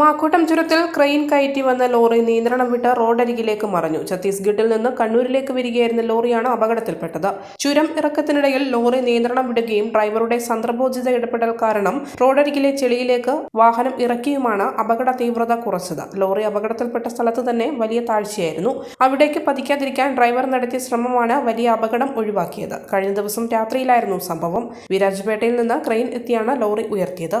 മാക്കൂട്ടം ചുരത്തിൽ ക്രെയിൻ കയറ്റി വന്ന ലോറി നിയന്ത്രണം വിട്ട റോഡരികിലേക്ക് മറഞ്ഞു. ഛത്തീസ്ഗഡിൽ നിന്ന് കണ്ണൂരിലേക്ക് വരികയായിരുന്ന ലോറിയാണ് അപകടത്തിൽപ്പെട്ടത്. ചുരം ഇറക്കത്തിനിടയിൽ ലോറി നിയന്ത്രണം വിടുകയും ഡ്രൈവറുടെ സന്ദർഭോചിത ഇടപെടൽ കാരണം റോഡരികിലെ ചെളിയിലേക്ക് വാഹനം ഇറക്കിയുമാണ് അപകട തീവ്രത കുറച്ചത്. ലോറി അപകടത്തിൽപ്പെട്ട സ്ഥലത്ത് തന്നെ വലിയ താഴ്ചയായിരുന്നു. അവിടേക്ക് പതിക്കാതിരിക്കാൻ ഡ്രൈവർ നടത്തിയ ശ്രമമാണ് വലിയ അപകടം ഒഴിവാക്കിയത്. കഴിഞ്ഞ ദിവസം രാത്രിയിലായിരുന്നു സംഭവം. വിരാജ്പേട്ടയിൽ നിന്ന് ക്രെയിൻ എത്തിയാണ് ലോറി ഉയർത്തിയത്.